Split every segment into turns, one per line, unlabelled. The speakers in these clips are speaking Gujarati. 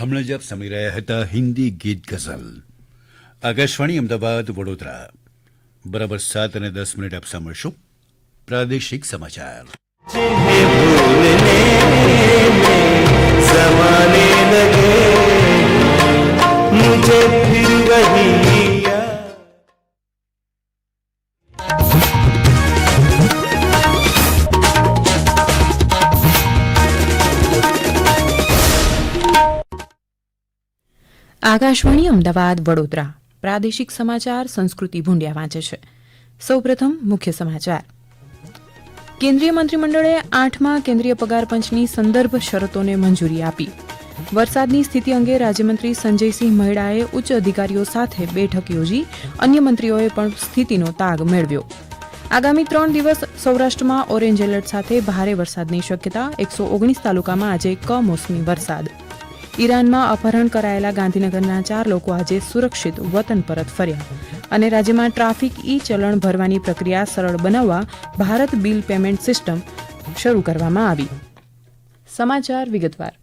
હમણાં જ આપ સાંભળી રહ્યા હતા હિન્દી ગીત ગઝલ. આકાશવાણી અમદાવાદ, વડોદરા. બરાબર સાત અને દસ મિનિટ આપ સાંભળશો પ્રાદેશિક સમાચાર.
જમાને લગે મુજે
આકાશવાણી અમદાવાદ, વડોદરા. પ્રાદેશિક સમાચાર સંસ્કૃતિ ભૂંડિયા વાંચે છે. સૌપ્રથમ મુખ્ય સમાચાર. કેન્દ્રીય મંત્રીમંડળે આઠમા કેન્દ્રીય પગાર પંચની સંદર્ભ શરતોને મંજૂરી આપી. વરસાદની સ્થિતિ અંગે રાજ્યમંત્રી સંજયસિંહ મહેડાએ ઉચ્ચ અધિકારીઓ સાથે બેઠક યોજી, અન્ય મંત્રીઓએ પણ સ્થિતિનો તાગ મેળવ્યો. આગામી ત્રણ દિવસ સૌરાષ્ટ્રમાં ઓરેન્જ એલર્ટ સાથે ભારે વરસાદની શક્યતા, એકસો ઓગણીસ તાલુકામાં આજે કમોસમી વરસાદ. ઈરાનમાં અપહરણ કરાયેલા ગાંધીનગરના ચાર લોકો આજે સુરક્ષિત વતન પરત ફર્યા અને રાજ્યમાં ટ્રાફિક ઈ ચલણ ભરવાની પ્રક્રિયા સરળ બનાવવા ભારત બિલ પેમેન્ટ સિસ્ટમ શરૂ કરવામાં આવી. સમાચાર વિગતવાર.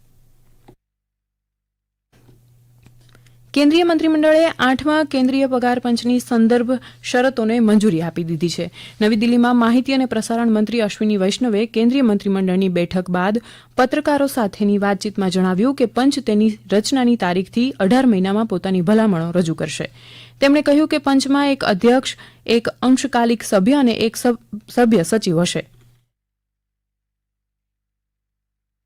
કેન્દ્રીય મંત્રીમંડળે આઠમા કેન્દ્રીય પગાર પંચની સંદર્ભ શરતોને મંજૂરી આપી દીધી છે. નવી દિલ્હીમાં માહિતી અને પ્રસારણ મંત્રી અશ્વિની વૈષ્ણવે કેન્દ્રીય મંત્રીમંડળની બેઠક બાદ પત્રકારો સાથેની વાતચીતમાં જણાવ્યું કે પંચ તેની રચનાની તારીખથી અઢાર મહિનામાં પોતાની ભલામણો રજૂ કરશે. તેમણે કહ્યું કે પંચમાં એક અધ્યક્ષ, એક અંશકાલિક સભ્ય અને એક સભ્ય સચિવ હશે.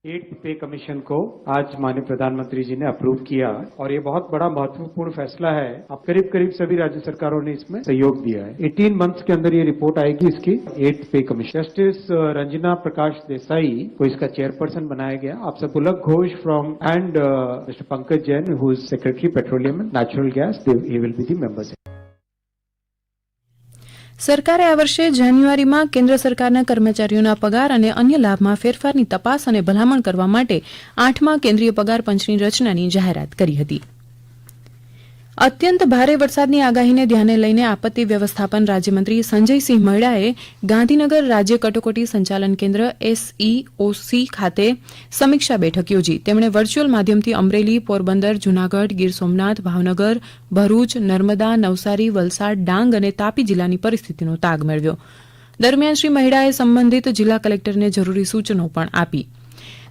एट पे कमीशन को आज माननीय प्रधानमंत्री जी ने अप्रूव किया और ये बहुत बड़ा महत्वपूर्ण फैसला है। अब करीब करीब सभी राज्य सरकारों ने इसमें सहयोग दिया है। 18 मंथ्स के अंदर ये रिपोर्ट आएगी इसकी। Eight pay commission justice Ranjana Prakash Desai को इसका चेयरपर्सन बनाया गया। आप सब Pulak Ghosh from and Mister Pankaj Jain who secretary petroleum and natural gas will be the members
સરકારે આ વર્ષે જાન્યુઆરીમાં કેન્દ્ર સરકારના કર્મચારીઓના પગાર અને અન્ય લાભમાં ફેરફારની તપાસ અને ભલામણ કરવા માટે આઠમા કેન્દ્રીય પગાર પંચની રચનાની જાહેરાત કરી હતી. અત્યંત ભારે વરસાદની આગાહીને ધ્યાને લઈને આપત્તિ વ્યવસ્થાપન રાજ્યમંત્રી સંજયસિંહ મહેડાએ ગાંધીનગર રાજ્ય કટોકટી સંચાલન કેન્દ્ર એસઈઓસી ખાતે સમીક્ષા બેઠક યોજી. તેમણે વર્ચ્યુઅલ માધ્યમથી અમરેલી, પોરબંદર, જૂનાગઢ, ગીર સોમનાથ, ભાવનગર, ભરૂચ, નર્મદા, નવસારી, વલસાડ, ડાંગ અને તાપી જિલ્લાની પરિસ્થિતિનો તાગ મેળવ્યો. દરમિયાન શ્રી મહેડાએ સંબંધિત જિલ્લા કલેક્ટરને જરૂરી સૂચનો પણ આપી.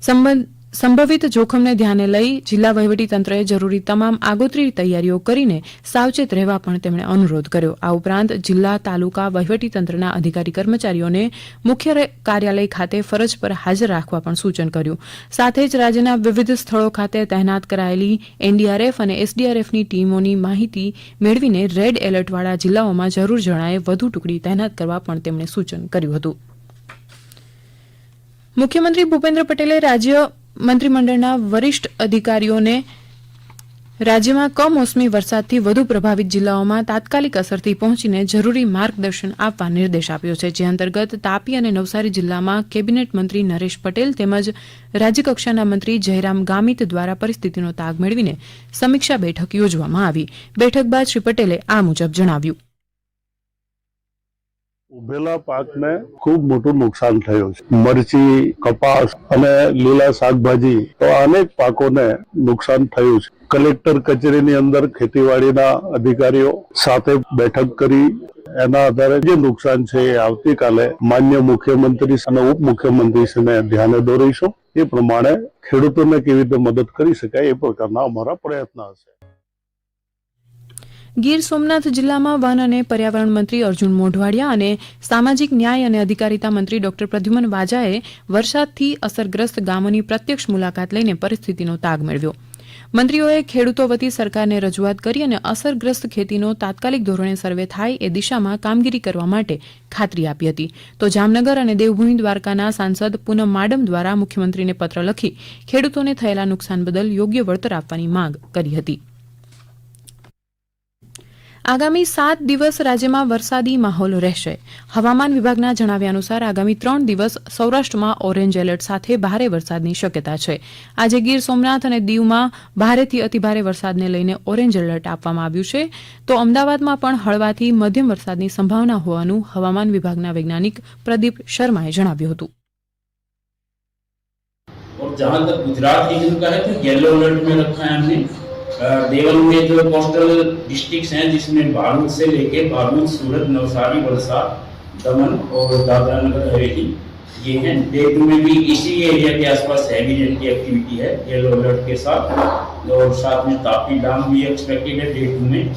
સંબંધ સંભવિત જોખમને ધ્યાને લઈ જિલ્લા વહીવટીતંત્રએ જરૂરી તમામ આગોતરી તૈયારીઓ કરીને સાવચેત રહેવા પણ તેમણે અનુરોધ કર્યો. આ ઉપરાંત જિલ્લા, તાલુકા વહીવટીતંત્રના અધિકારી કર્મચારીઓને મુખ્ય કાર્યાલય ખાતે ફરજ પર હાજર રાખવા પણ સૂચન કર્યું. સાથે જ રાજ્યના વિવિધ સ્થળો ખાતે તહેનાત કરાયેલી એનડીઆરએફ અને એસડીઆરએફની ટીમોની માહિતી મેળવીને રેડ એલર્ટવાળા જિલ્લાઓમાં જરૂર જણાયે વધુ ટુકડી તહેનાત કરવા પણ તેમણે સૂચન કર્યું હતું. મુખ્યમંત્રી ભૂપેન્દ્ર પટેલે રાજ્ય મંત્રીમંડળના વરિષ્ઠ અધિકારીઓને રાજ્યમાં કમોસમી વરસાદથી વધુ પ્રભાવિત જિલ્લાઓમાં તાત્કાલિક અસરથી પહોંચીને જરૂરી માર્ગદર્શન આપવા નિર્દેશ આપ્યો છે, જે અંતર્ગત તાપી અને નવસારી જિલ્લામાં કેબિનેટ મંત્રી નરેશ પટેલ તેમજ રાજ્યકક્ષાના મંત્રી જયરામ ગામિત દ્વારા પરિસ્થિતિનો તાગ મેળવીને સમીક્ષા બેઠક યોજવામાં આવી. બેઠક બાદ શ્રી પટેલે આ મુજબ જણાવ્યું.
ઉભેલા પાકને ખૂબ મોટું નુકસાન થયું છે. મરચી, કપાસ અને લીલા શાકભાજી તો અનેક પાકોને નુકસાન થયું છે. કલેક્ટર કચેરીની અંદર ખેતીવાડીના અધિકારીઓ સાથે બેઠક કરી એના આધારે જે નુકસાન છે એ આવતીકાલે માન્ય મુખ્યમંત્રી અને ઉપમુખ્યમંત્રીશ્રીને ધ્યાને દોરીશું. એ પ્રમાણે ખેડૂતોને કેવી રીતે મદદ કરી શકાય એ પ્રકારના અમારા પ્રયત્ન હશે.
ગીર સોમનાથ જિલ્લામાં વન અને પર્યાવરણ મંત્રી અર્જુન મોઢવાડિયા અને સામાજિક ન્યાય અને અધિકારીતા મંત્રી ડોક્ટર પ્રદ્યુમન વાજાએ વરસાદથી અસરગ્રસ્ત ગામોની પ્રત્યક્ષ મુલાકાત લઈને પરિસ્થિતિનો તાગ મેળવ્યો. મંત્રીઓએ ખેડૂતો વતી સરકારને રજૂઆત કરી અને અસરગ્રસ્ત ખેતીનો તાત્કાલિક ધોરણે સર્વે થાય એ દિશામાં કામગીરી કરવા માટે ખાતરી આપી હતી. તો જામનગર અને દેવભૂમિ દ્વારકાના સાંસદ પૂનમ માડમ દ્વારા મુખ્યમંત્રીને પત્ર લખી ખેડૂતોને થયેલા નુકસાન બદલ યોગ્ય વળતર આપવાની માંગ કરી હતી. આગામી સાત દિવસ રાજ્યમાં વરસાદી માહોલ રહેશે હવામાન વિભાગના જણાવ્યા અનુસાર આગામી ત્રણ દિવસ સૌરાષ્ટ્રમાં ઓરેન્જ એલર્ટ સાથે ભારે વરસાદની શક્યતા છે આજે ગીર સોમનાથ અને દીવમાં ભારેથી અતિભારે વરસાદને લઈને ઓરેન્જ એલર્ટ આપવામાં આવ્યું છે તો અમદાવાદમાં પણ હળવાથી મધ્યમ વરસાદની સંભાવના હોવાનું હવામાન વિભાગના વૈજ્ઞાનિક પ્રદીપ શર્માએ જણાવ્યું હતું
और जहां तक गुजरात रीजन का है तो येलो अलर्ट में रखा है हमने अ, देवल में जो कोस्टल डिस्ट्रिक्ट्स हैं, जिसमें भारूद से लेके भारूद सूरत, नवसारी वलसाड दमन और दादरा नगर हवेली ये हैं। टू में भी इसी एरिया के आसपास हैवी रेन की एक्टिविटी है येलो अलर्ट के साथ। और साथ में तापी डाम भी एक्सपेक्टेड है टू में।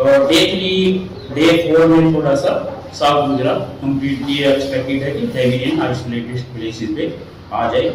और डे थ्री डे फोर में थोड़ा सा साउथ गुजरात कंप्लीटली एक्सपेक्टेड है कि हैवी रेन आइसोलेटेड प्लेसेस पे आ जाए।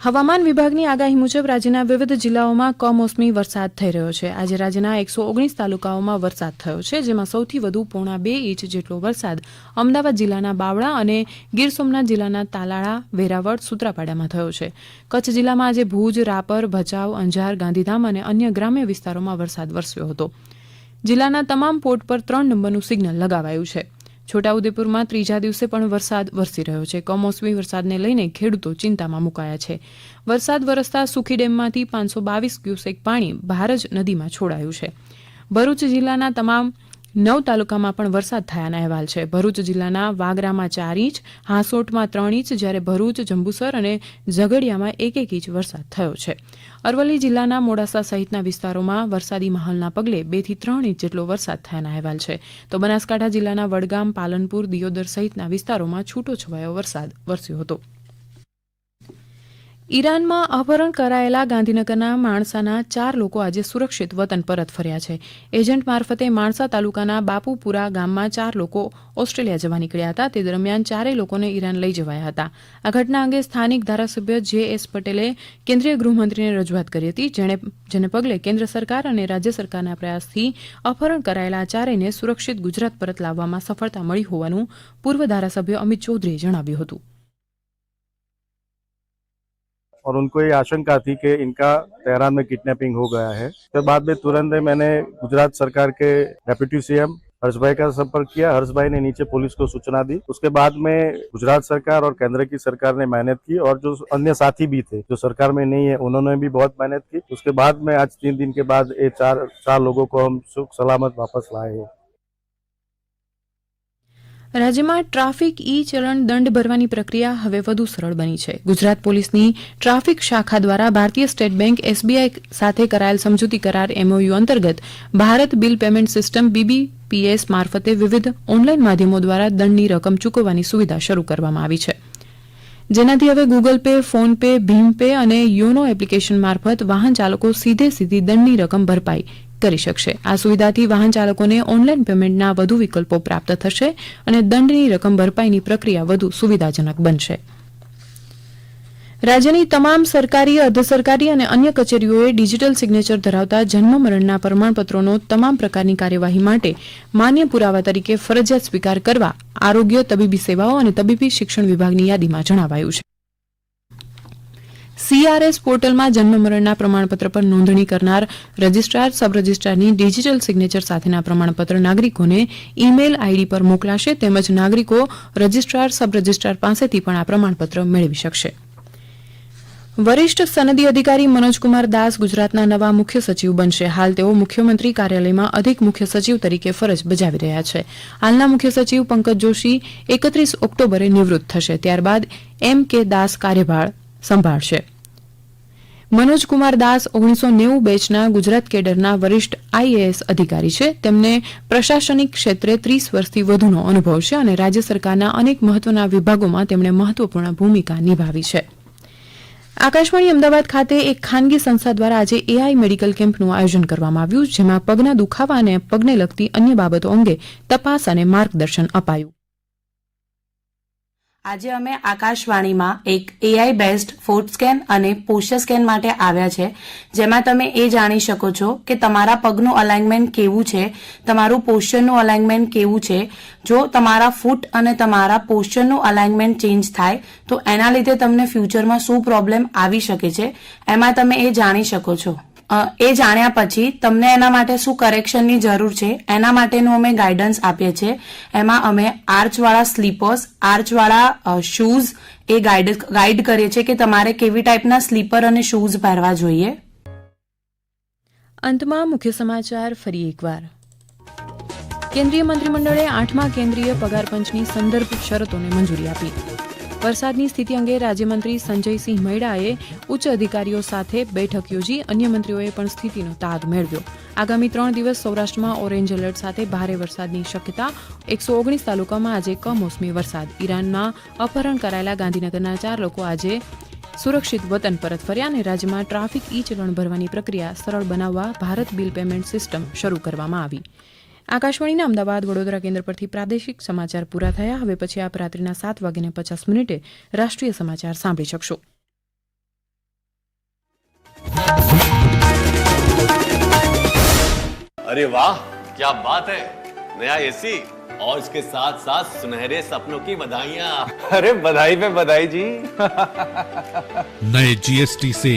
હવામાન વિભાગની આગાહી મુજબ રાજ્યના વિવિધ જિલ્લાઓમાં કમોસમી વરસાદ થઈ રહ્યો છે. આજે રાજ્યના એકસો ઓગણીસ તાલુકાઓમાં વરસાદ થયો છે, જેમાં સૌથી વધુ પોણા બે ઇંચ જેટલો વરસાદ અમદાવાદ જિલ્લાના બાવળા અને ગીર સોમનાથ જિલ્લાના તાલાળા, વેરાવળ, સુત્રાપાડામાં થયો છે. કચ્છ જિલ્લામાં આજે ભુજ, રાપર, ભચાઉ, અંજાર, ગાંધીધામ અને અન્ય ગ્રામ્ય વિસ્તારોમાં વરસાદ વરસ્યો હતો. જિલ્લાના તમામ પોર્ટ પર ત્રણ નંબરનું સિગ્નલ લગાવાયું છે. છોટાઉદેપુરમાં ત્રીજા દિવસે પણ વરસાદ વરસી રહ્યો છે. કમોસમી વરસાદને લઈને ખેડૂતો ચિંતામાં મુકાયા છે. વરસાદ વરસતા સુખી ડેમમાંથી પાંચસો બાવીસ ક્યુસેક પાણી ભારજ નદીમાં છોડાયું છે. ભરૂચ જિલ્લાના તમામ નવ તાલુકામાં પણ વરસાદ થયાના અહેવાલ છે. ભરૂચ જિલ્લાના વાગરામાં ચાર ઇંચ, હાંસોટમાં ત્રણ ઇંચ, જ્યારે ભરૂચ, જંબુસર અને ઝઘડિયામાં એક એક ઇંચ વરસાદ થયો છે. અરવલ્લી જિલ્લાના મોડાસા સહિતના વિસ્તારોમાં વરસાદી માહોલના પગલે બેથી ત્રણ ઇંચ જેટલો વરસાદ થયાના અહેવાલ છે. તો બનાસકાંઠા જિલ્લાના વડગામ, પાલનપુર, દિયોદર સહિતના વિસ્તારોમાં છૂટોછવાયો વરસાદ વરસ્યો હતો. ઈરાનમાં અપહરણ કરાયેલા ગાંધીનગરના માણસાના ચાર લોકો આજે સુરક્ષિત વતન પરત ફર્યા છે. એજન્ટ મારફતે માણસા તાલુકાના બાપુપુરા ગામમાં ચાર લોકો ઓસ્ટ્રેલિયા જવા નીકળ્યા હતા. તે દરમિયાન ચારેય લોકોને ઈરાન લઈ જવાયા હતા. આ ઘટના અંગે સ્થાનિક ધારાસભ્ય જે એસ પટેલે કેન્દ્રીય ગૃહમંત્રીને રજૂઆત કરી હતી. જેણે, જેને પગલે કેન્દ્ર સરકાર અને રાજ્ય સરકારના પ્રયાસથી અપહરણ કરાયેલા ચારેયને સુરક્ષિત ગુજરાત પરત લાવવામાં સફળતા મળી હોવાનું પૂર્વ ધારાસભ્ય અમિત ચૌધરીએ જણાવ્યું હતું.
और उनको ये आशंका थी कि इनका तेहरान में किडनैपिंग हो गया है। फिर बाद में तुरंत मैंने गुजरात सरकार के डेप्यूटी सीएम हर्ष भाई का संपर्क किया। हर्ष भाई ने नीचे पुलिस को सूचना दी। उसके बाद में गुजरात सरकार और केंद्र की सरकार ने मेहनत की और जो अन्य साथी भी थे, जो सरकार में नहीं है, उन्होंने भी बहुत मेहनत की। उसके बाद में आज तीन दिन के बाद ये चार चार लोगों को हम सुख सलामत वापस लाए हैं।
રાજ્યમાં ટ્રાફિક ઈ ચલણ દંડ ભરવાની પ્રક્રિયા હવે વધુ સરળ બની છે. ગુજરાત પોલીસની ટ્રાફિક શાખા દ્વારા ભારતીય સ્ટેટ બેંક એસબીઆઈ સાથે કરાયેલ સમજૂતી કરાર એમઓયુ અંતર્ગત Bharat bill payment system BBPS મારફતે વિવિધ ઓનલાઈન માધ્યમો દ્વારા દંડની રકમ ચૂકવવાની સુવિધા શરૂ કરવામાં આવી છે. જેનાથી હવે ગૂગલ પે, ફોન પે, ભીમ પે અને યોનો એપ્લિકેશન મારફત વાહન ચાલકો સીધે સીધી દંડની રકમ ભરપાઈ કરી શકશે. આ સુવિધાથી વાહન ચાલકોને ઓનલાઈન પેમેન્ટના વધુ વિકલ્પો પ્રાપ્ત થશે અને દંડની રકમ ભરપાઈની પ્રક્રિયા વધુ સુવિધાજનક બનશે. રાજ્યની તમામ સરકારી અર્ધ અને અન્ય કચેરીઓએ ડિજિટલ સિગ્નેચર ધરાવતા જન્મ મરણના પ્રમાણપત્રોનો તમામ પ્રકારની કાર્યવાહી માટે માન્ય પુરાવા તરીકે ફરજિયાત સ્વીકાર કરવા આરોગ્ય તબીબી સેવાઓ અને તબીબી શિક્ષણ વિભાગની યાદીમાં જણાવાયું છે. સીઆરએસ પોર્ટલમાં જન્મ મરણના પ્રમાણપત્ર પર નોંધણી કરનાર રજિસ્ટ્રાર સબ રજિસ્ટ્રારની ડિજીટલ સિગ્નેચર સાથેના પ્રમાણપત્ર નાગરિકોને ઈમેલ આઈડી પર મોકલાશે તેમજ નાગરિકો રજિસ્ટ્રાર સબ રજિસ્ટ્રાર પાસેથી પણ આ પ્રમાણપત્ર મેળવી શકશે. વરિષ્ઠ સનદી અધિકારી મનોજકુમાર દાસ ગુજરાતના નવા મુખ્ય સચિવ બનશે. હાલ તેઓ મુખ્યમંત્રી કાર્યાલયમાં અધિક મુખ્ય સચિવ તરીકે ફરજ બજાવી રહ્યા છે. હાલના મુખ્ય સચિવ પંકજ જોશી એકત્રીસ ઓક્ટોબરે નિવૃત્ત થશે. ત્યારબાદ એમ કે દાસ કાર્યભાર સંભાળશે. મનોજ કુમાર દાસ ઓગણીસો નેવું બેચના ગુજરાત કેડરના વરિષ્ઠ આઈએએસ અધિકારી છે. તેમને પ્રશાસનિક ક્ષેત્રે ત્રીસ વર્ષથી વધુનો અનુભવ છે અને રાજ્ય સરકારના અનેક મહત્વના વિભાગોમાં તેમણે મહત્વપૂર્ણ ભૂમિકા નિભાવી છે. આકાશવાણી અમદાવાદ ખાતે એક ખાનગી સંસ્થા દ્વારા આજે એઆઈ મેડિકલ કેમ્પનું આયોજન કરવામાં આવ્યું, જેમાં પગના દુખાવા અને પગને લગતી અન્ય બાબતો અંગે તપાસ અને માર્ગદર્શન અપાયું.
આજે અમે આકાશવાણીમાં એક એઆઈ બેસ્ડ ફૂડ સ્કેન અને પોસ્ચર સ્કેન માટે આવ્યા છે, જેમાં તમે એ જાણી શકો છો કે તમારા પગનું અલાઇનમેન્ટ કેવું છે, તમારું પોસ્ચરનું અલાઇનમેન્ટ કેવું છે. જો તમારા ફૂટ અને તમારા પોસ્ચરનું અલાઇનમેન્ટ ચેન્જ થાય, તો એના લીધે તમને ફ્યુચરમાં શું પ્રોબ્લેમ આવી શકે છે, એમાં તમે એ જાણી શકો છો. એ જાણ્યા પછી તમને એના માટે શું કરેક્શનની જરૂર છે? એના માટેનું અમે ગાઈડન્સ આપીએ છીએ. એમાં અમે આર્ચવાળા સ્લીપર્સ આર્ચવાળા શૂઝ એ ગાઈડ ગાઈડ કરીએ છીએ કે તમારે કેવી ટાઈપના સ્લીપર અને શૂઝ પહેરવા જોઈએ.
અંતમાં મુખ્ય સમાચાર ફરી એકવાર. કેન્દ્રીય મંત્રીમંડળે આઠમા કેન્દ્રીય પગાર પંચની સંદર્ભ શરતોને મંજૂરી આપી. વરસાદની સ્થિતિ અંગે રાજ્યમંત્રી સંજયસિંહ મૈડાએ ઉચ્ચ અધિકારીઓ સાથે બેઠક યોજી અન્ય મંત્રીઓએ પણ સ્થિતિનો તાગ મેળવ્યો. આગામી ત્રણ દિવસ સૌરાષ્ટ્રમાં ઓરેન્જ એલર્ટ સાથે ભારે વરસાદની શક્યતા, એકસો ઓગણીસ તાલુકામાં આજે કમોસમી વરસાદ. ઈરાનમાં અપહરણ કરાયેલા ગાંધીનગરના ચાર લોકો આજે સુરક્ષિત વતન પરત ફર્યા અને રાજ્યમાં ટ્રાફિક ઈ ચલણ ભરવાની પ્રક્રિયા સરળ બનાવવા ભારત બિલ પેમેન્ટ સિસ્ટમ શરૂ કરવામાં આવી. આકાશવાણીના અમદાવાદ વડોદરા કેન્દ્ર પરથી પ્રાદેશિક સમાચાર પૂરા થયા હવે પછી આપ રાત્રિના સાત વાગ્યાને પચાસ મિનિટે રાષ્ટ્રીય સમાચાર સાંભળી શકશો
अरे वाह क्या बात है नया एसी और इसके साथ साथ सुनहरे सपनों की बधाइयाँ
अरे बधाई पे बधाई जी
नए जीएसटी से